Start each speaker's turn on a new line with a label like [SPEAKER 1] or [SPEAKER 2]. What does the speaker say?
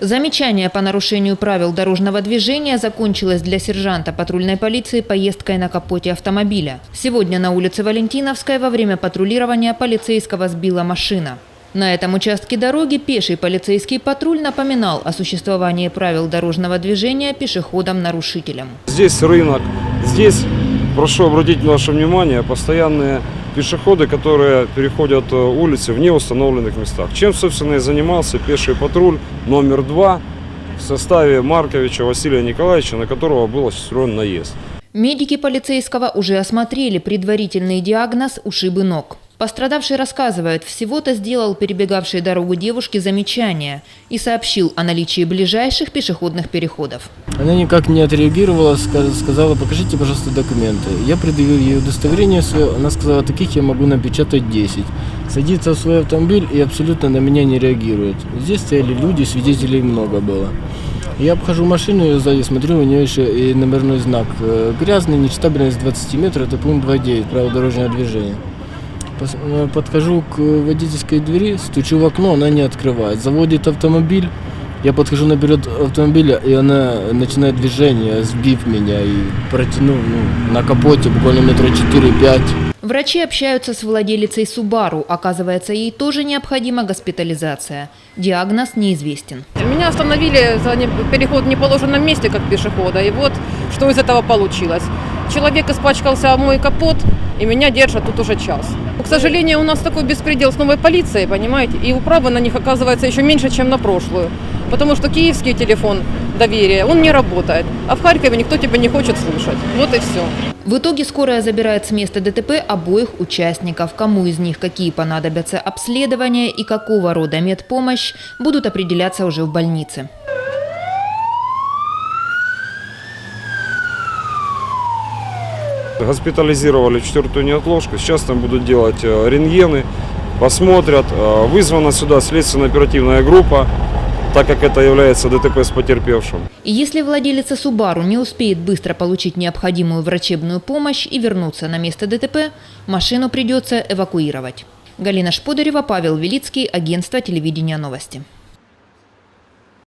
[SPEAKER 1] Замечание по нарушению правил дорожного движения закончилось для сержанта патрульной полиции поездкой на капоте автомобиля. Сегодня на улице Валентиновской во время патрулирования полицейского сбила машина. На этом участке дороги пеший полицейский патруль напоминал о существовании правил дорожного движения пешеходам-нарушителям.
[SPEAKER 2] Здесь рынок, здесь, прошу обратить ваше внимание, постоянные пешеходы, которые переходят э, улицы в неустановленных местах. Чем, собственно, и занимался пеший патруль номер два в составе Марковича Василия Николаевича, на которого был осуществлен наезд.
[SPEAKER 1] Медики полицейского уже осмотрели предварительный диагноз ушибы ног. Пострадавший рассказывает, всего-то сделал перебегавшей дорогу девушке замечание и сообщил о наличии ближайших пешеходных переходов.
[SPEAKER 3] Она никак не отреагировала, ска- сказала, покажите, пожалуйста, документы. Я предъявил ей удостоверение свое, она сказала, таких я могу напечатать 10. Садится в свой автомобиль и абсолютно на меня не реагирует. Здесь стояли люди, свидетелей много было. Я обхожу машину ее сзади, смотрю, у нее еще и номерной знак. э, Грязный, нечитабельность 20 метров, это пункт 2.9, правила дорожного движения. Э, Подхожу к водительской двери, стучу в окно, она не открывает. Заводит автомобиль, я подхожу наперед автомобиля, и она начинает движение, сбив меня и протянув ну, на капоте буквально метра 4-5.
[SPEAKER 1] Врачи общаются с владелицей Субару. Оказывается, ей тоже необходима госпитализация. Диагноз неизвестен.
[SPEAKER 4] Меня остановили за не- переход в неположенном месте, как пешехода. И вот что из этого получилось. Человек испачкался о мой капот, и меня держат тут уже час. К сожалению, у нас такой беспредел с новой полицией, понимаете, и управа на них оказывается еще меньше, чем на прошлую. Потому что киевский телефон доверия, он не работает. А в Харькове никто тебя не хочет слушать. Вот и все.
[SPEAKER 1] В итоге скорая забирает с места ДТП обоих участников. Кому из них какие понадобятся обследования и какого рода медпомощь будут определяться уже в больнице.
[SPEAKER 2] Госпитализировали четвертую неотложку, сейчас там будут делать э, рентгены, посмотрят. Э, Вызвана сюда следственно-оперативная группа, так как это является ДТП с потерпевшим.
[SPEAKER 1] И если владелица Субару не успеет быстро получить необходимую врачебную помощь и вернуться на место ДТП, машину придется эвакуировать. Галина Шподарева, Павел Велицкий, агентство телевидения новости.